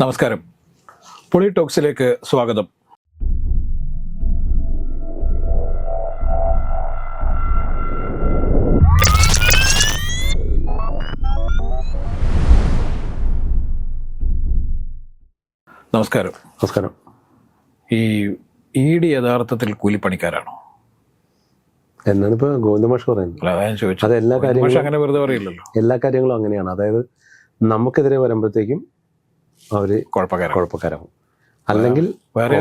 നമസ്കാരം. പൊളിടോക്സിലേക്ക് സ്വാഗതം. നമസ്കാരം. നമസ്കാരം. ഈ ഇ ഡി യഥാർത്ഥത്തിൽ കൂലിപ്പണിക്കാരാണോ? എന്നാണ് ഇപ്പൊ ഗോവിന്ദമാഷ് പറയുന്നത്. അത് എല്ലാ കാര്യങ്ങളും അങ്ങനെ വെറുതെ പറയില്ലല്ലോ. എല്ലാ കാര്യങ്ങളും അങ്ങനെയാണ്. അതായത് നമുക്കെതിരെ വരുമ്പോഴത്തേക്കും കുഴപ്പക്കാരാണ്. കുഴപ്പക്കാരാവും. അല്ലെങ്കിൽ വേറെ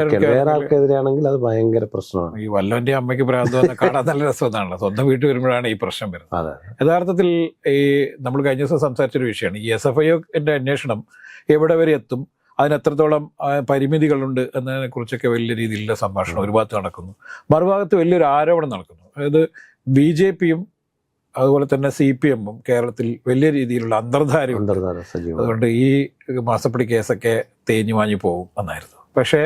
ആൾക്കെതിരെയാണെങ്കിൽ അത് ഭയങ്കര പ്രശ്നമാണ്. ഈ വല്ലവന്റെ അമ്മയ്ക്ക് ഭ്രാന്ത് വന്ന കാണാൻ നല്ല രസമെന്നാണല്ലോ. സ്വന്തം വീട്ടിൽ വരുമ്പോഴാണ് ഈ പ്രശ്നം വരുന്നത്. അതെ യഥാർത്ഥത്തിൽ ഈ നമ്മൾ കഴിഞ്ഞ ദിവസം സംസാരിച്ചൊരു വിഷയമാണ്. ഈ എസ് എഫ് ഐ ഐന്റെ അന്വേഷണം എവിടെ വരെ എത്തും? അതിന് എത്രത്തോളം പരിമിതികളുണ്ട് എന്നതിനെ കുറിച്ചൊക്കെ വലിയ രീതിയിലുള്ള സംഭാഷണം ഒരു ഭാഗത്ത് നടക്കുന്നു. മറുഭാഗത്ത് വലിയൊരു ആരോപണം നടക്കുന്നു. അതായത് ബി ജെ പിയും അതുപോലെ തന്നെ സി പി എമ്മും കേരളത്തിൽ വലിയ രീതിയിലുള്ള അന്തർധാര അതുകൊണ്ട് ഈ മാസപ്പടി കേസൊക്കെ തേഞ്ഞു മാഞ്ഞു പോകും എന്നായിരുന്നു. പക്ഷേ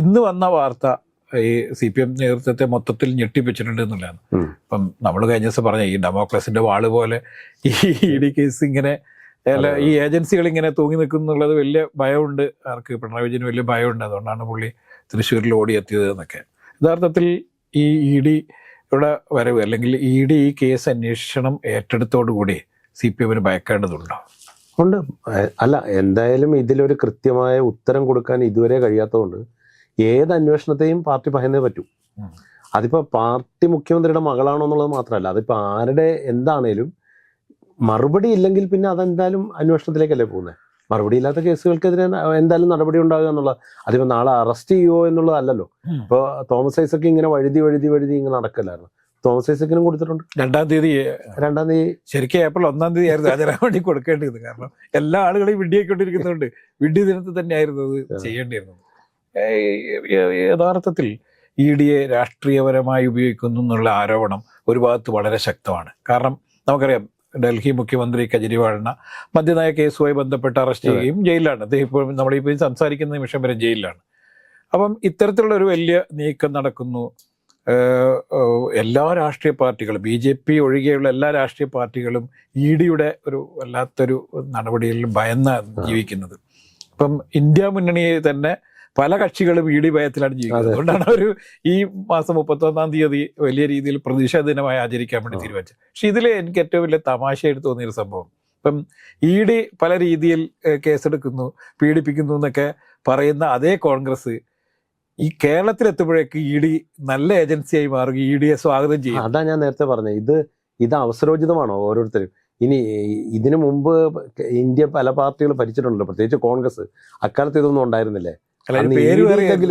ഇന്ന് വന്ന വാർത്ത ഈ സി പി എം നേതൃത്വത്തെ മൊത്തത്തിൽ ഞെട്ടിപ്പിച്ചിട്ടുണ്ട് എന്നുള്ളതാണ്. ഇപ്പം നമ്മൾ കഴിഞ്ഞ ദിവസം പറഞ്ഞ ഈ ഡെമോക്രസിന്റെ വാൾ പോലെ ഈ ഇ ഡി കേസ് ഇങ്ങനെ അല്ല ഈ ഏജൻസികൾ ഇങ്ങനെ തൂങ്ങി നിൽക്കുന്നുള്ളത് വലിയ ഭയമുണ്ട്. ആർക്ക് പിണറായി വിജയന് വലിയ ഭയമുണ്ട്. അതുകൊണ്ടാണ് പുള്ളി തൃശ്ശൂരിൽ ഓടിയെത്തിയത് എന്നൊക്കെ. യഥാർത്ഥത്തിൽ ഈ ഇ ഡിയുടെ വരവ് അല്ലെങ്കിൽ ഇ ഡി ഈ കേസ് അന്വേഷണം ഏറ്റെടുത്തോടുകൂടി സി പി എമ്മിന് ഭയക്കേണ്ടതുണ്ടോ? ഉണ്ട്. അല്ല എന്തായാലും ഇതിലൊരു കൃത്യമായ ഉത്തരം കൊടുക്കാൻ ഇതുവരെ കഴിയാത്തതുകൊണ്ട് ഏത് അന്വേഷണത്തെയും പാർട്ടി ഭയന്നേ പറ്റൂ. അതിപ്പോൾ പാർട്ടി മുഖ്യമന്ത്രിയുടെ മകളാണോ എന്നുള്ളത് മാത്രമല്ല അതിപ്പോൾ ആരുടെ എന്താണേലും മറുപടി ഇല്ലെങ്കിൽ പിന്നെ അതെന്തായാലും അന്വേഷണത്തിലേക്കല്ലേ പോകുന്നത് മറുപടി ഇല്ലാത്ത കേസുകൾക്കെതിരെ എന്തായാലും നടപടി ഉണ്ടാകുക എന്നുള്ളത്. അതിപ്പോ നാളെ അറസ്റ്റ് ചെയ്യുമോ എന്നുള്ളതല്ലല്ലോ. ഉം. ഇപ്പൊ തോമസ് ഐസക്ക് ഇങ്ങനെ വഴുതി വഴുതി വഴുതി ഇങ്ങനെ നടക്കല്ലായിരുന്നു. തോമസ് ഐസക്കിനും കൊടുത്തിട്ടുണ്ട്. രണ്ടാം തീയതി രണ്ടാം തീയതി. ശരിക്കും ഏപ്രിൽ ഒന്നാം തീയതി ആയിരുന്നു ഹാജരാൻ വേണ്ടി കൊടുക്കേണ്ടത് കാരണം എല്ലാ ആളുകളെയും വിഡ്ഢിയായിക്കൊണ്ടിരിക്കുന്നുണ്ട് വിഡി ദിനത്തിൽ തന്നെയായിരുന്നു അത് ചെയ്യേണ്ടിയിരുന്നത്. യഥാർത്ഥത്തിൽ ഇ ഡിയെ രാഷ്ട്രീയപരമായി ഉപയോഗിക്കുന്നു എന്നുള്ള ആരോപണം ഒരു ഭാഗത്ത് വളരെ ശക്തമാണ്. കാരണം നമുക്കറിയാം ഡൽഹി മുഖ്യമന്ത്രി കെജ്രിവാളിന് മദ്യനയ കേസുമായി ബന്ധപ്പെട്ട് അറസ്റ്റ് ചെയ്യുകയും ജയിലിലാണ്. അദ്ദേഹം ഇപ്പോൾ നമ്മളിപ്പോൾ സംസാരിക്കുന്ന നിമിഷം വരെ ജയിലിലാണ്. അപ്പം ഇത്തരത്തിലുള്ള ഒരു വലിയ നീക്കം നടക്കുന്നു. എല്ലാ രാഷ്ട്രീയ പാർട്ടികളും ബി ജെ പി ഒഴികെയുള്ള എല്ലാ രാഷ്ട്രീയ പാർട്ടികളും ഇ ഡിയുടെ ഒരു വല്ലാത്തൊരു നടപടിയിൽ ഭയന്ന ജീവിക്കുന്നത്. അപ്പം ഇന്ത്യ മുന്നണിയെ തന്നെ പല കക്ഷികളും ഇ ഡി ഭയത്തിലാണ് ജീവിക്കുന്നത്. അതെ. അതുകൊണ്ടാണ് അവർ ഈ മാസം മുപ്പത്തൊന്നാം തീയതി വലിയ രീതിയിൽ പ്രതിഷേധ ദിനമായി ആചരിക്കാൻ വേണ്ടി തീരുമാനിച്ചത്. പക്ഷെ ഇതിൽ എനിക്ക് ഏറ്റവും വലിയ തമാശയായിട്ട് തോന്നിയൊരു സംഭവം. ഇപ്പം ഇ ഡി പല രീതിയിൽ കേസെടുക്കുന്നു പീഡിപ്പിക്കുന്നു എന്നൊക്കെ പറയുന്ന അതേ കോൺഗ്രസ് ഈ കേരളത്തിൽ കേരളത്തിലെത്തുമ്പോഴേക്ക് ഇ ഡി നല്ല ഏജൻസിയായി മാറുക ഇ ഡിയെ സ്വാഗതം ചെയ്യും. അതാ ഞാൻ നേരത്തെ പറഞ്ഞത്. ഇത് ഇത് അവസരോചിതമാണോ ഓരോരുത്തരും? ഇനി ഇതിനു മുമ്പ് ഇന്ത്യ പല പാർട്ടികൾ ഭരിച്ചിട്ടുണ്ടല്ലോ. പ്രത്യേകിച്ച് കോൺഗ്രസ്. അക്കാലത്ത് ഇതൊന്നും ഉണ്ടായിരുന്നില്ലേ?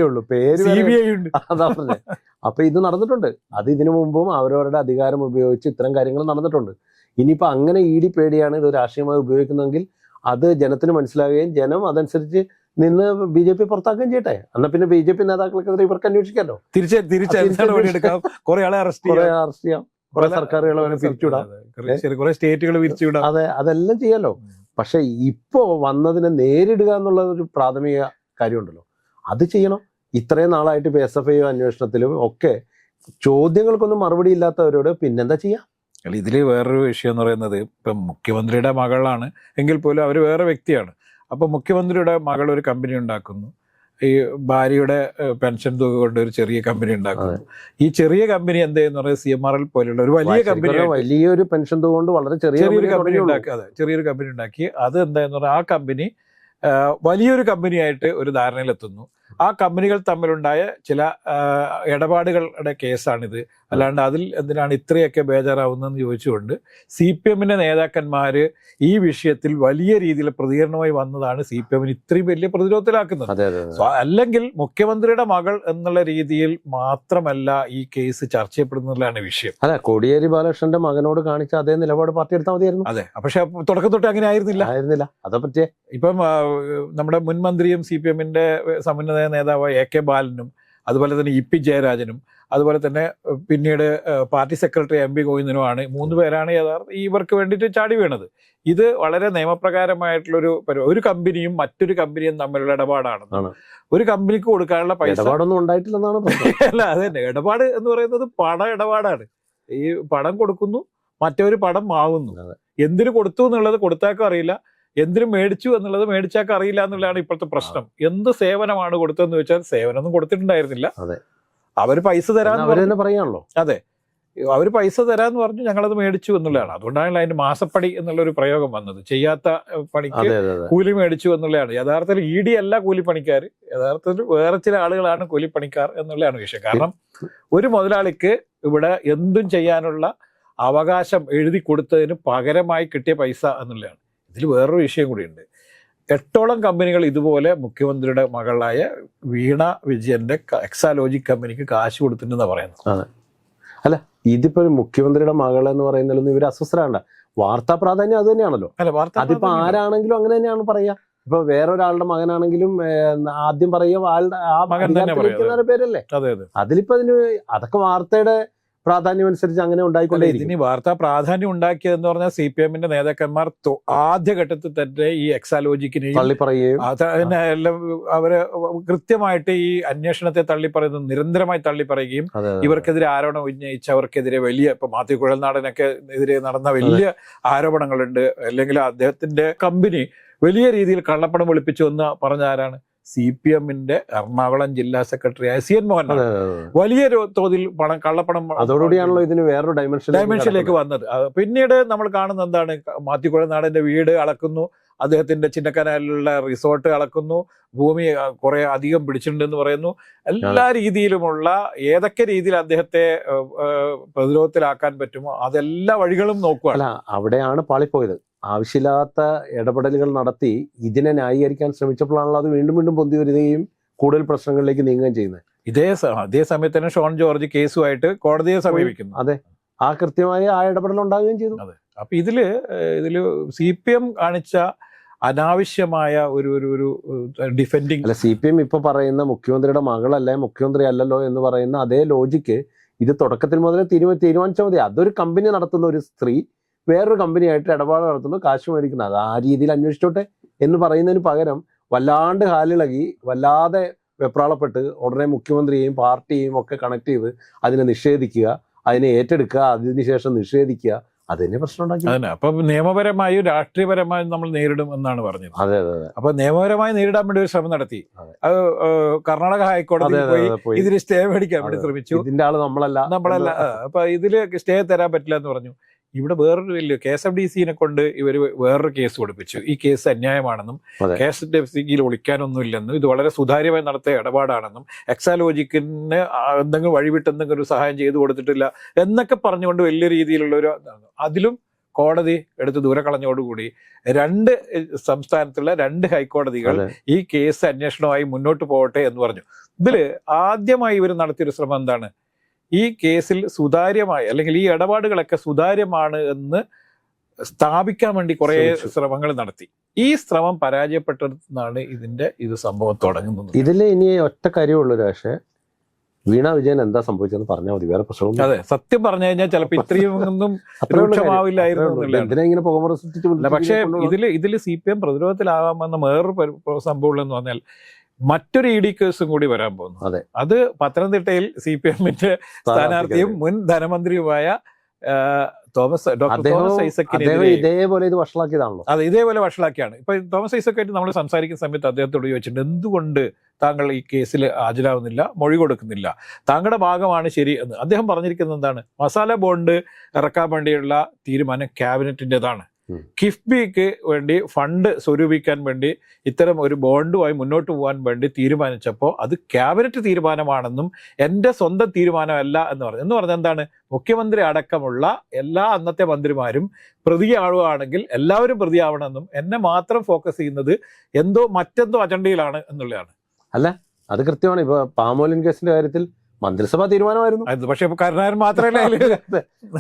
ഉള്ളൂ. പേര് അതാ പറഞ്ഞത് അപ്പൊ ഇത് നടന്നിട്ടുണ്ട്. അത് ഇതിനു മുമ്പും അവരവരുടെ അധികാരം ഉപയോഗിച്ച് ഇത്തരം കാര്യങ്ങൾ നടന്നിട്ടുണ്ട്. ഇനിയിപ്പോ അങ്ങനെ ഇ ഡി പേടിയാണ് ഇത് രാഷ്ട്രീയമായി ഉപയോഗിക്കുന്നതെങ്കിൽ അത് ജനത്തിന് മനസ്സിലാവുകയും ജനം അതനുസരിച്ച് നിന്ന് ബി ജെ പി പുറത്താക്കുകയും ചെയ്യട്ടെ. എന്നാ പിന്നെ ബി ജെ പി നേതാക്കൾക്കെതിരെ ഇവർക്ക് അന്വേഷിക്കാമല്ലോ തിരിച്ച് തിരിച്ച് ആ, തിരിച്ച് നടപടി എടുക്കാം കുറെ ആളെ അറസ്റ്റ് കുറെ ചെയ്യാം. അറസ്റ്റ് ചെയ്യാം. കുറെ സർക്കാരുകളെ വേണേൽ പിരിച്ചുവിടാം. അതെ, ശരി കുറെ സ്റ്റേറ്റുകൾ പിരിച്ചുവിടാം. അതെ അതെല്ലാം ചെയ്യാലോ. പക്ഷെ ഇപ്പോ വന്നതിനെ നേരിടുക എന്നുള്ള ഒരു പ്രാഥമിക കാര്യമുണ്ടല്ലോ. അത് ചെയ്യണം. ഇത്രയും നാളായിട്ട് ഇപ്പൊ എസ് എഫ് ഐ അന്വേഷണത്തിലും ഒക്കെ ചോദ്യങ്ങൾക്കൊന്നും മറുപടി ഇല്ലാത്തവരോട് പിന്നെന്താ ചെയ്യാം? അല്ല ഇതിൽ വേറൊരു വിഷയം എന്ന് പറയുന്നത് ഇപ്പം മുഖ്യമന്ത്രിയുടെ മകളാണ് എങ്കിൽ പോലും അവർ വേറെ വ്യക്തിയാണ്. അപ്പം മുഖ്യമന്ത്രിയുടെ മകൾ ഒരു കമ്പനി ഉണ്ടാക്കുന്നു. ഈ ഭാര്യയുടെ പെൻഷൻ തുക കൊണ്ട് ഒരു ചെറിയ കമ്പനി ഉണ്ടാക്കുന്നു. ഈ ചെറിയ കമ്പനി എന്ത് ചെയ്യുന്ന പറയുന്നത് സി എം ആർ എൽ പോലെയുള്ള ഒരു വലിയ കമ്പനി വലിയൊരു പെൻഷൻ തുക കൊണ്ട് വളരെ ചെറിയ ചെറിയൊരു കമ്പനി. ഉണ്ടാക്കി അതെ ചെറിയൊരു കമ്പനി ഉണ്ടാക്കി. അത് എന്താന്ന് പറഞ്ഞാൽ ആ കമ്പനി വലിയൊരു കമ്പനിയായിട്ട് ഒരു ധാരണയിലെത്തുന്നു. ആ കമ്പനികൾ തമ്മിലുണ്ടായ ചില ഇടപാടുകളുടെ കേസാണിത്. അല്ലാണ്ട് അതിൽ എന്തിനാണ് ഇത്രയൊക്കെ ബേജാറാവുന്നതെന്ന് ചോദിച്ചുകൊണ്ട് സി പി എമ്മിന്റെ നേതാക്കന്മാർ ഈ വിഷയത്തിൽ വലിയ രീതിയിൽ പ്രതികരണമായി വന്നതാണ് സി പി എമ്മിന് ഇത്രയും വലിയ പ്രതിരോധത്തിലാക്കുന്നത്. അല്ലെങ്കിൽ മുഖ്യമന്ത്രിയുടെ മകൾ എന്നുള്ള രീതിയിൽ മാത്രമല്ല ഈ കേസ് ചർച്ച ചെയ്യപ്പെടുന്നതിലാണ് വിഷയം. അതെ കോടിയേരി ബാലകൃഷ്ണന്റെ മകനോട് കാണിച്ച അതേ നിലപാട് പാർട്ടി എടുത്താൽ മതിയായിരുന്നു. അതെ പക്ഷെ തുടക്കം തൊട്ട് അങ്ങനെ ആയിരുന്നില്ല. ആയിരുന്നില്ല. അതെ പറ്റിയേ. ഇപ്പം നമ്മുടെ മുൻ മന്ത്രിയും സി പി എമ്മിന്റെ സമുന്നത നേതാവായ എ കെ ബാലനും അതുപോലെ തന്നെ ഇ പി ജയരാജനും അതുപോലെ തന്നെ പിന്നീട് പാർട്ടി സെക്രട്ടറി എം പി ഗോവിന്ദനുമാണ് മൂന്ന് പേരാണ് യഥാർത്ഥ ഇവർക്ക് വേണ്ടിയിട്ട് ചാടി വീണത്. ഇത് വളരെ നിയമപ്രകാരമായിട്ടുള്ളൊരു പരി- ഒരു കമ്പനിയും മറ്റൊരു കമ്പനിയും തമ്മിലുള്ള ഇടപാടാണ്. ഒരു കമ്പനിക്ക് കൊടുക്കാനുള്ള പൈസ ഇടപാടൊന്നും ഉണ്ടായിട്ടില്ലെന്നാണ്. അല്ല അത് തന്നെ. ഇടപാട് എന്ന് പറയുന്നത് പണ ഇടപാടാണ്. ഈ പണം കൊടുക്കുന്നു മറ്റൊരു പണം വാങ്ങുന്നു. എന്തിനു കൊടുത്തു എന്നുള്ളത് കൊടുത്താക്കും അറിയില്ല. എന്തിനും മേടിച്ചു എന്നുള്ളത് മേടിച്ചാൽ അറിയില്ല എന്നുള്ളതാണ് ഇപ്പോഴത്തെ പ്രശ്നം. എന്ത് സേവനമാണ് കൊടുത്തതെന്ന് വെച്ചാൽ സേവനമൊന്നും കൊടുത്തിട്ടുണ്ടായിരുന്നില്ല. അതെ. അവർ പൈസ തരാന്ന് പറയാണല്ലോ. അതെ. അവർ പൈസ തരാന്ന് പറഞ്ഞു ഞങ്ങളത് മേടിച്ചു എന്നുള്ളതാണ്. അതുകൊണ്ടാണ് അതിന്റെ മാസപ്പടി എന്നുള്ള ഒരു പ്രയോഗം വന്നത്. ചെയ്യാത്ത പണിക്ക് കൂലി മേടിച്ചു എന്നുള്ളതാണ്. യഥാർത്ഥത്തിൽ ഇ ഡി അല്ല കൂലിപ്പണിക്കാർ യഥാർത്ഥത്തിൽ വേറെ ചില ആളുകളാണ് കൂലിപ്പണിക്കാർ എന്നുള്ളതാണ് വിഷയം. കാരണം ഒരു മുതലാളിക്ക് ഇവിടെ എന്തും ചെയ്യാനുള്ള അവകാശം എഴുതി കൊടുത്തതിന് പകരമായി കിട്ടിയ പൈസ എന്നുള്ളതാണ്. ഇതിൽ വേറൊരു വിഷയം കൂടിയുണ്ട്. എട്ടോളം കമ്പനികൾ ഇതുപോലെ മുഖ്യമന്ത്രിയുടെ മകളായ വീണ വിജയന്റെ എക്സാലോജിക് കമ്പനിക്ക് കാശ് കൊടുത്തിട്ടുണ്ടെന്ന് പറയുന്നത്. ഇതിപ്പോ ഒരു മുഖ്യമന്ത്രിയുടെ മകൾ എന്ന് പറയുന്നതിലൊന്നും ഇവർ അസ്വസ്ഥരാണ്ട വാർത്താ പ്രാധാന്യം അത് തന്നെയാണല്ലോ. അല്ല വാർത്ത അതിപ്പോ ആരാണെങ്കിലും അങ്ങനെ തന്നെയാണ് പറയാ. ഇപ്പൊ വേറൊരാളുടെ മകനാണെങ്കിലും ആദ്യം പറയുക ആ മകൻ പേരല്ലേ? അതെ അതെ. അതിലിപ്പോ അതിന് അതൊക്കെ വാർത്തയുടെ പ്രാധാന്യം അനുസരിച്ച് അങ്ങനെ ഉണ്ടായിക്കൊണ്ടേ ഇനി വാർത്താ പ്രാധാന്യം ഉണ്ടാക്കിയതെന്ന് പറഞ്ഞാൽ സി പി എമ്മിന്റെ നേതാക്കന്മാർ ആദ്യഘട്ടത്തിൽ തന്നെ ഈ എക്സാലോജിക്കിനെയും തള്ളി പറയുകയും അത് അതിനെ എല്ലാം അവർ കൃത്യമായിട്ട് ഈ അന്വേഷണത്തെ തള്ളിപ്പറയുന്നത് നിരന്തരമായി തള്ളിപ്പറയുകയും. ഇവർക്കെതിരെ ആരോപണം ഉന്നയിച്ച് അവർക്കെതിരെ വലിയ ഇപ്പൊ മാത്യു കുഴൽനാടനൊക്കെ എതിരെ നടന്ന വലിയ ആരോപണങ്ങളുണ്ട്. അല്ലെങ്കിൽ അദ്ദേഹത്തിന്റെ കമ്പനി വലിയ രീതിയിൽ കള്ളപ്പണം വെളുപ്പിച്ചു എന്ന് പറഞ്ഞ ആരാണ്? സി പി എമ്മിന്റെ എറണാകുളം ജില്ലാ സെക്രട്ടറിയായ സി എൻ മോഹൻ. വലിയ തോതിൽ പണം കള്ളപ്പണം അതോടുകൂടിയാണല്ലോ ഇതിന് വേറൊരു ഡയമെൻഷൻ ഡയമെൻഷനിലേക്ക് വന്നത്. പിന്നീട് നമ്മൾ കാണുന്ന എന്താണ് മാത്യുക്കുഴ നാടിന്റെ വീട് അളക്കുന്നു അദ്ദേഹത്തിന്റെ ചിന്നക്കനാലിലുള്ള റിസോർട്ട് അളക്കുന്നു ഭൂമി കുറെ അധികം പിടിച്ചിട്ടുണ്ടെന്ന് പറയുന്നു. എല്ലാ രീതിയിലുമുള്ള ഏതൊക്കെ രീതിയിൽ അദ്ദേഹത്തെ പ്രതിരോധത്തിലാക്കാൻ പറ്റുമോ അതെല്ലാ വഴികളും നോക്കുക അല്ല അവിടെയാണ് പാളിപ്പോയത്. ആവശ്യമില്ലാത്ത ഇടപെടലുകൾ നടത്തി ഇതിനെ ന്യായീകരിക്കാൻ ശ്രമിച്ചപ്പോഴാണല്ലോ അത് വീണ്ടും വീണ്ടും പൊന്തി വരികയും കൂടുതൽ പ്രശ്നങ്ങളിലേക്ക് നീങ്ങുകയും ചെയ്യുന്നത്. ഇതേ അതേ സമയത്ത് തന്നെ ഷോൺ ജോർജ് കേസുമായിട്ട് കോടതിയെ സമീപിക്കുന്നു. അതെ. ആ കൃത്യമായ ആ ഇടപെടൽ ഉണ്ടാകുകയും ചെയ്തു. അതെ. അപ്പൊ ഇതിൽ ഇതിൽ സി പി എം കാണിച്ച അനാവശ്യമായ ഒരു ഒരു ഒരു ഡിഫെൻഡിങ് അല്ല സി പി എം ഇപ്പൊ പറയുന്ന മുഖ്യമന്ത്രിയുടെ മകളല്ലേ മുഖ്യമന്ത്രി അല്ലല്ലോ എന്ന് പറയുന്ന അതേ ലോജിക്ക് ഇത് തുടക്കത്തിൽ മുതലേ തീരുമാ തീരുമാനിച്ചാൽ മതി. അതൊരു കമ്പനി നടത്തുന്ന ഒരു സ്ത്രീ വേറൊരു കമ്പനിയായിട്ട് ഇടപാട് നടത്തുന്നു. കാശ് മേടിക്കുന്നത് അത് ആ രീതിയിൽ അന്വേഷിച്ചോട്ടെ എന്ന് പറയുന്നതിന് പകരം വല്ലാണ്ട് കാലിളകി വല്ലാതെ വെപ്രാളപ്പെട്ട് ഉടനെ മുഖ്യമന്ത്രിയെയും പാർട്ടിയെയും ഒക്കെ കണക്ട് ചെയ്ത് അതിനെ നിഷേധിക്കുക അതിനെ ഏറ്റെടുക്കുക അതിനുശേഷം നിഷേധിക്കുക അതിന് പ്രശ്നം ഉണ്ടാക്കി. അതന്നെ അപ്പൊ നിയമപരമായും രാഷ്ട്രീയപരമായും നമ്മൾ നേരിടും എന്നാണ് പറഞ്ഞത്. അതെ അതെ അപ്പൊ നിയമപരമായി നേരിടാൻ വേണ്ടി ഒരു ശ്രമം നടത്തി. അത്. കർണാടക ഹൈക്കോടതി പോയി ഇതിന് സ്റ്റേ മേടിക്കാൻ വേണ്ടി ശ്രമിച്ചു. ഇതിന്റെ ആൾ നമ്മളല്ല. നമ്മളല്ല. അപ്പൊ ഇതിൽ സ്റ്റേ തരാൻ പറ്റില്ല എന്ന് പറഞ്ഞു. ഇവിടെ വേറൊരു വലിയ കെ എസ് എഫ് ഡി സിനെ കൊണ്ട് ഇവർ വേറൊരു കേസ് കൊടുപ്പിച്ചു. ഈ കേസ് അന്യായമാണെന്നും. കെ എസ് എഫ് ഡി സിയിൽ ഒളിക്കാനൊന്നുമില്ലെന്നും ഇത് വളരെ സുതാര്യമായി നടത്തിയ ഇടപാടാണെന്നും എക്സാലോജിക്കിന് എന്തെങ്കിലും വഴിവിട്ട് എന്തെങ്കിലും ഒരു സഹായം ചെയ്തു കൊടുത്തിട്ടില്ല എന്നൊക്കെ പറഞ്ഞുകൊണ്ട് വലിയ രീതിയിലുള്ള ഒരു അതിലും കോടതി എടുത്ത് ദൂരെ കളഞ്ഞോടുകൂടി രണ്ട് സംസ്ഥാനത്തുള്ള രണ്ട് ഹൈക്കോടതികൾ ഈ കേസ് അന്വേഷണമായി മുന്നോട്ട് പോകട്ടെ എന്ന് പറഞ്ഞു. ഇതിൽ ആദ്യമായി ഇവർ നടത്തിയൊരു ശ്രമം എന്താണ്? ഈ കേസിൽ സുതാര്യമായി അല്ലെങ്കിൽ ഈ ഇടപാടുകളൊക്കെ സുതാര്യമാണ് എന്ന് സ്ഥാപിക്കാൻ വേണ്ടി കുറെ ശ്രമങ്ങൾ നടത്തി. ഈ ശ്രമം പരാജയപ്പെട്ടെന്നാണ് ഇതിന്റെ ഇത് സംഭവം തുടങ്ങുന്നത്. ഇതിൽ ഇനി ഒറ്റ കാര്യമുള്ളൂ പക്ഷേ വീണ വിജയൻ എന്താ സംഭവിച്ചതെന്ന് പറഞ്ഞാൽ മതി. വേറെ പ്രശ്നം അതെ സത്യം പറഞ്ഞു കഴിഞ്ഞാൽ ചിലപ്പോൾ ഇത്രയും ഒന്നും രൂക്ഷമാവില്ലായിരുന്നു ഇങ്ങനെ പുകമറ സൃഷ്ടിച്ച് പക്ഷേ ഇതിൽ ഇതിൽ ഇതിൽ സി പി എം പ്രതിരോധത്തിലാവാമെന്ന വേറൊരു സംഭവമുള്ളതെന്ന് പറഞ്ഞാൽ മറ്റൊരു ഇ ഡി കേസും കൂടി വരാൻ പോകുന്നു. അതെ. അത് പത്തനംതിട്ടയിൽ സി പി എമ്മിന്റെ സ്ഥാനാർത്ഥിയും മുൻ ധനമന്ത്രിയുമായ തോമസ് ഡോക്ടർ തോമസ് ഇതേപോലെ ഇത് വഷളാക്കിയതാണല്ലോ. അതെ ഇതേപോലെ വഷളാക്കിയാണ്. ഇപ്പൊ തോമസ് ഐസക്കായിട്ട് നമ്മൾ സംസാരിക്കുന്ന സമയത്ത് അദ്ദേഹത്തോട് ചോദിച്ചിട്ടുണ്ട് എന്തുകൊണ്ട് താങ്കൾ ഈ കേസിൽ ഹാജരാവുന്നില്ല മൊഴി കൊടുക്കുന്നില്ല? താങ്കളുടെ ഭാഗമാണ് ശരി എന്ന്. അദ്ദേഹം പറഞ്ഞിരിക്കുന്നത് എന്താണ്? മസാല ബോണ്ട് ഇറക്കാൻ വേണ്ടിയുള്ള തീരുമാനം ക്യാബിനറ്റിന്റെതാണ്. കിഫ്ബിക്ക് വേണ്ടി ഫണ്ട് സ്വരൂപിക്കാൻ വേണ്ടി ഇത്തരം ഒരു ബോണ്ടുമായി മുന്നോട്ട് പോകാൻ വേണ്ടി തീരുമാനിച്ചപ്പോൾ അത് ക്യാബിനറ്റ് തീരുമാനമാണെന്നും എന്റെ സ്വന്തം തീരുമാനമല്ല എന്ന് പറഞ്ഞു. എന്ന് പറഞ്ഞാൽ എന്താണ്? മുഖ്യമന്ത്രി അടക്കമുള്ള എല്ലാ അന്നത്തെ മന്ത്രിമാരും പ്രതിയാവുകയാണെങ്കിൽ എല്ലാവരും പ്രതിയാവണമെന്നും എന്നെ മാത്രം ഫോക്കസ് ചെയ്യുന്നത് എന്തോ മറ്റെന്തോ അജണ്ടയിലാണ് എന്നുള്ളതാണ്. അല്ല അത് കൃത്യമാണ്. ഇപ്പൊ പാമോലിൻ കേസിന്റെ കാര്യത്തിൽ മന്ത്രിസഭാ തീരുമാനമായിരുന്നു. പക്ഷെ കരുണാകരൻ മാത്രമല്ല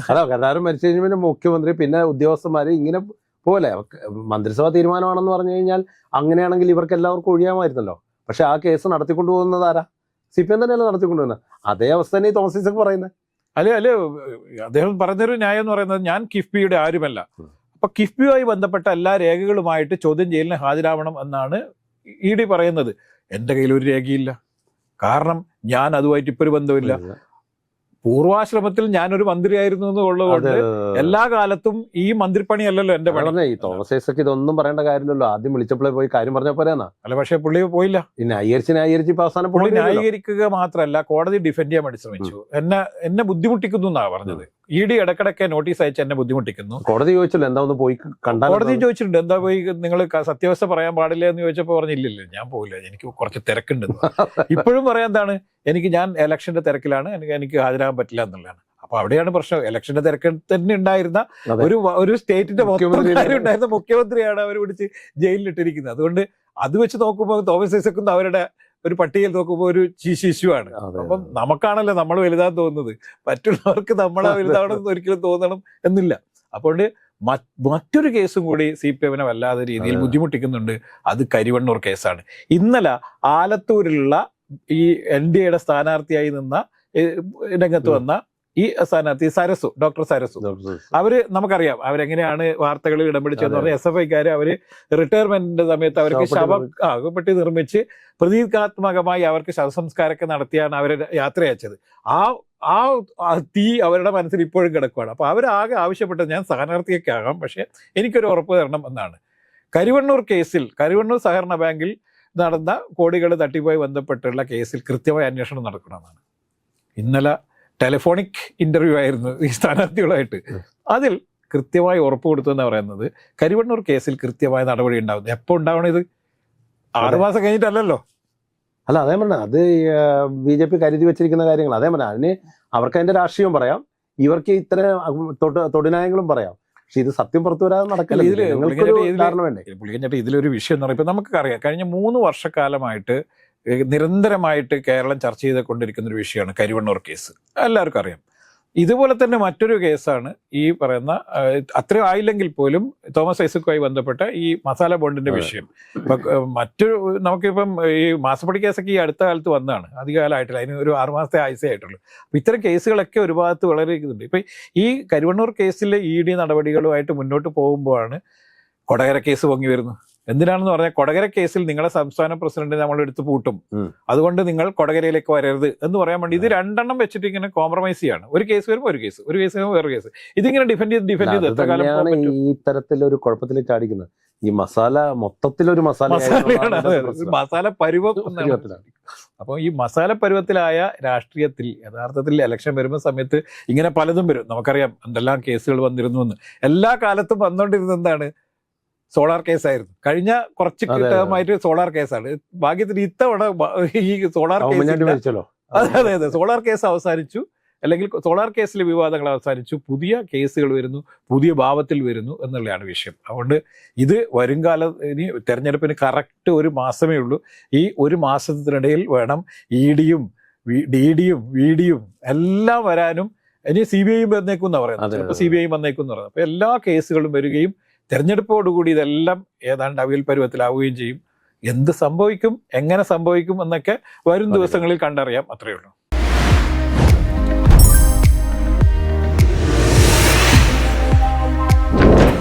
അതാ കരുണാകരൻ മരിച്ചു കഴിഞ്ഞ പിന്നെ മുഖ്യമന്ത്രി പിന്നെ ഉദ്യോഗസ്ഥന്മാര് ഇങ്ങനെ പോലെ. മന്ത്രിസഭാ തീരുമാനമാണെന്ന് പറഞ്ഞു കഴിഞ്ഞാൽ അങ്ങനെയാണെങ്കിൽ ഇവർക്ക് എല്ലാവർക്കും ഒഴിയാമായിരുന്നല്ലോ. പക്ഷെ ആ കേസ് നടത്തിക്കൊണ്ടു പോകുന്നത് ആരാ? സി പി എം തന്നെയല്ലേ നടത്തിക്കൊണ്ടുവന്നത് അതേ അവസ്ഥ തന്നെ ഈ തോമസ് ഐസക് പറയുന്നത്. അല്ലെ അല്ലെ അദ്ദേഹം പറഞ്ഞൊരു ന്യായം എന്ന് പറയുന്നത് ഞാൻ കിഫ്ബിയുടെ ആരുമല്ല. അപ്പൊ കിഫ്ബിയുമായി ബന്ധപ്പെട്ട എല്ലാ രേഖകളുമായിട്ട് ചോദ്യം ചെയ്യലിന് ഹാജരാവണം എന്നാണ് ഇ ഡി പറയുന്നത്. എന്റെ കയ്യിൽ ഒരു രേഖയില്ല. കാരണം ഞാൻ അതുമായിട്ട് ഇപ്പൊ ഒരു ബന്ധമില്ല പൂർവാശ്രമത്തിൽ ഞാനൊരു മന്ത്രിയായിരുന്നു എന്നുള്ളതുകൊണ്ട് എല്ലാ കാലത്തും ഈ മന്ത്രിപ്പണി അല്ലല്ലോ എന്റെ പണി ഈ തോമസ് ഐസക്ക് ഇതൊന്നും പറയേണ്ട കാര്യമില്ലല്ലോ. ആദ്യം വിളിച്ചപ്പോഴേ പോയി കാര്യം പറഞ്ഞ പോരെന്നാ? അല്ല പക്ഷെ പുള്ളി പോയില്ല. ന്യായീകരിച്ച് ന്യായീകരിച്ച് ഇപ്പൊ അവസാനം പുള്ളി. ന്യായീകരിക്കുക മാത്രമല്ല കോടതി ഡിഫെൻഡ് ചെയ്യാൻ വേണ്ടി ശ്രമിച്ചു. എന്നെ എന്നെ ബുദ്ധിമുട്ടിക്കുന്നു എന്നാ പറഞ്ഞത്. ഇ ഡി ഇടക്കിടക്ക് നോട്ടീസ് അയച്ച് എന്നെ ബുദ്ധിമുട്ടിക്കുന്നു. കോടതി ചോദിച്ചില്ല എന്താ ഒന്ന് പോയി കണ്ടാൽ കോടതി ചോദിച്ചിട്ടുണ്ട് എന്താ പോയി നിങ്ങൾ സത്യാവസ്ഥ പറയാൻ പാടില്ല എന്ന് ചോദിച്ചപ്പോൾ പറഞ്ഞില്ലല്ലോ. ഞാൻ പോകില്ല എനിക്ക് കുറച്ച് തിരക്കുണ്ട് ഇപ്പോഴും പറയാൻ എന്താണ് എനിക്ക് ഞാൻ ഇലക്ഷന്റെ തിരക്കിലാണ് എനിക്ക് എനിക്ക് ഹാജരാകാൻ പറ്റില്ല എന്നുള്ളതാണ്. അപ്പൊ അവിടെയാണ് പ്രശ്നം. ഇലക്ഷന്റെ തിരക്ക് തന്നെ ഉണ്ടായിരുന്ന ഒരു ഒരു സ്റ്റേറ്റിന്റെ മുഖ്യമന്ത്രി ഉണ്ടായിരുന്ന മുഖ്യമന്ത്രിയാണ് അവർ പിടിച്ച് ജയിലിലിട്ടിരിക്കുന്നത്. അതുകൊണ്ട് അത് വെച്ച് നോക്കുമ്പോൾ തോമസ് ഐസക്കും അവരുടെ ഒരു പട്ടികയിൽ നോക്കുമ്പോൾ ഒരു ശിശുവാണ് അപ്പം നമുക്കാണല്ലോ നമ്മൾ വലുതാൻ തോന്നുന്നത്. മറ്റുള്ളവർക്ക് നമ്മളെ വലുതാണെന്ന് ഒരിക്കലും തോന്നണം എന്നില്ല. അപ്പോണ്ട് മറ്റൊരു കേസും കൂടി സി പി എമ്മിനെ വല്ലാതെ രീതിയിൽ. ബുദ്ധിമുട്ടിക്കുന്നുണ്ട്. അത് കരിവണ്ണൂർ കേസാണ്. ഇന്നലെ ആലത്തൂരിലുള്ള ഈ എൻ ഡി എയുടെ സ്ഥാനാർത്ഥിയായി നിന്ന രംഗത്ത് വന്ന ഈ സ്ഥാനാർത്ഥി സരസു ഡോക്ടർ സരസു. അവർ നമുക്കറിയാം അവരെങ്ങനെയാണ് വാർത്തകളിൽ ഇടം പിടിച്ചതെന്ന്. പറഞ്ഞാൽ എസ് എഫ് ഐക്കാര് അവർ റിട്ടയർമെന്റിന്റെ സമയത്ത് അവർക്ക് ശവം ശവ ആ നിർമ്മിച്ച് പ്രതീകാത്മകമായി അവർക്ക് ശവസംസ്കാരമൊക്കെ നടത്തിയാണ് അവരെ യാത്ര അയച്ചത് ആ ആ തീ അവരുടെ മനസ്സിൽ ഇപ്പോഴും കിടക്കുകയാണ് അപ്പൊ അവരാകെ ആവശ്യപ്പെട്ടത് ഞാൻ സ്ഥാനാർത്ഥിയൊക്കെ ആകാം പക്ഷെ എനിക്കൊരു ഉറപ്പ് തരണം എന്നാണ്. കരുവണ്ണൂർ കേസിൽ കരുവണ്ണൂർ സഹകരണ ബാങ്കിൽ നടന്ന കോടികൾ തട്ടിപ്പോയി ബന്ധപ്പെട്ടുള്ള കേസിൽ കൃത്യമായ അന്വേഷണം നടക്കണമെന്നാണ്. ഇന്നലെ ടെലിഫോണിക് ഇന്റർവ്യൂ ആയിരുന്നു ഈ സ്ഥാനാർത്ഥികളായിട്ട്. അതിൽ കൃത്യമായി ഉറപ്പ് കൊടുത്തു എന്ന് പറയുന്നത്. കരിവണ്ണൂർ കേസിൽ കൃത്യമായ നടപടി ഉണ്ടാവുന്നത് എപ്പോൾ ഉണ്ടാവണം ഇത്? ആറുമാസം കഴിഞ്ഞിട്ടല്ലല്ലോ? അല്ല അതേ പറഞ്ഞ അത് ബി ജെ പി കരുതി വെച്ചിരിക്കുന്ന കാര്യങ്ങൾ അതേ പറഞ്ഞ അതിന് അവർക്ക് അതിന്റെ രാഷ്ട്രീയം പറയാം. ഇവർക്ക് ഇത്ര തൊടിനായങ്ങളും പറയാം. പക്ഷെ ഇത് സത്യം പുറത്തു വരാതെ നടക്കില്ല? ഇതിലൊരു വിഷയം എന്ന് പറയുമ്പോൾ നമുക്ക് അറിയാം കഴിഞ്ഞ മൂന്ന് വർഷക്കാലമായിട്ട് നിരന്തരമായിട്ട് കേരളം ചർച്ച ചെയ്തുകൊണ്ടിരിക്കുന്ന ഒരു വിഷയമാണ് കരിവണ്ണൂർ കേസ്. എല്ലാവർക്കും അറിയാം. ഇതുപോലെ തന്നെ മറ്റൊരു കേസാണ് ഈ പറയുന്ന അത്രയും ആയില്ലെങ്കിൽ പോലും തോമസ് ഐസക്കുമായി ബന്ധപ്പെട്ട ഈ മസാല ബോണ്ടിന്റെ വിഷയം. മറ്റൊരു നമുക്കിപ്പം ഈ മാസപ്പടി കേസൊക്കെ ഈ അടുത്ത കാലത്ത് വന്നതാണ് അധികകാലമായിട്ടില്ല. അതിന് ഒരു ആറുമാസത്തെ ആയുസേ ആയിട്ടുള്ളൂ. അപ്പൊ ഇത്തരം കേസുകളൊക്കെ ഒരു ഭാഗത്ത് വളരെ ഇതുണ്ട്. ഇപ്പൊ ഈ കരുവണ്ണൂർ കേസിലെ ഇ ഡി നടപടികളുമായിട്ട് മുന്നോട്ട് പോകുമ്പോഴാണ് കൊടകര കേസ് പൊങ്ങി വരുന്നു എന്തിനാണെന്ന് പറഞ്ഞാൽ കൊടകര കേസിൽ നിങ്ങളെ സംസ്ഥാന പ്രസിഡന്റ് നമ്മൾ എടുത്തു പൂട്ടും. അതുകൊണ്ട് നിങ്ങൾ കൊടകരയിലേക്ക് വരരുത് എന്ന് പറയാൻ വേണ്ടി ഇത് രണ്ടെണ്ണം വെച്ചിട്ട് ഇങ്ങനെ കോംപ്രമൈസ് ചെയ്യാണ്. ഒരു കേസ് വരുമ്പോൾ ഒരു കേസ് ഒരു കേസ് വരുമ്പോൾ വേറെ കേസ് ഇതിങ്ങനെ ഡിഫെൻഡ് ചെയ്ത് ഡിഫെൻഡ് ചെയ്ത് എത്ര കാലം? ഈ തരത്തിലൊരു കുഴപ്പത്തിൽ ചാടിക്കുന്നത്. ഈ മസാല മൊത്തത്തിലൊരു മസാല മസാല പരുവം അപ്പൊ അപ്പോൾ ഈ മസാല പരുവത്തിലായ രാഷ്ട്രീയത്തിൽ യഥാർത്ഥത്തിൽ ഇലക്ഷൻ വരുന്ന സമയത്ത് ഇങ്ങനെ പലതും വരും. നമുക്കറിയാം എന്തെല്ലാം കേസുകൾ വന്നിരുന്നു എന്ന്. എല്ലാ കാലത്തും വന്നുകൊണ്ടിരുന്നത് എന്താണ്? സോളാർ കേസായിരുന്നു. കഴിഞ്ഞ കുറച്ച്. ടേമായിട്ട് സോളാർ കേസാണ്. ഭാഗ്യത്തിന് ഇത്തവണ ഈ സോളാർ കേസ് അതെ അതെ അതെ. സോളാർ കേസ് അവസാനിച്ചു. അല്ലെങ്കിൽ സോളാർ കേസിലെ വിവാദങ്ങൾ അവസാനിച്ചു. പുതിയ കേസുകൾ വരുന്നു. പുതിയ ഭാവത്തിൽ വരുന്നു എന്നുള്ളതാണ് വിഷയം. അതുകൊണ്ട് ഇത് വരുംകാല ഇനി തെരഞ്ഞെടുപ്പിന് കറക്റ്റ് ഒരു മാസമേ ഉള്ളൂ. ഈ ഒരു മാസത്തിനിടയിൽ വേണം ഇ ഡിയും ഡി ഡിയും വി ഡിയും എല്ലാം വരാനും. ഇനി സി ബി ഐയും വന്നേക്കും എന്നാ പറയുന്നത്. ചിലപ്പോൾ സി ബി ഐയും വന്നേക്കും എന്ന് പറയുന്നത്. അപ്പൊ എല്ലാ കേസുകളും വരികയും തെരഞ്ഞെടുപ്പോടുകൂടി ഇതെല്ലാം ഏതാണ്ട് അവിയൽ പരുവത്തിലാവുകയും ചെയ്യും. എന്ത് സംഭവിക്കും എങ്ങനെ സംഭവിക്കും എന്നൊക്കെ വരും ദിവസങ്ങളിൽ കണ്ടറിയാം. അത്രയേ ഉള്ളൂ.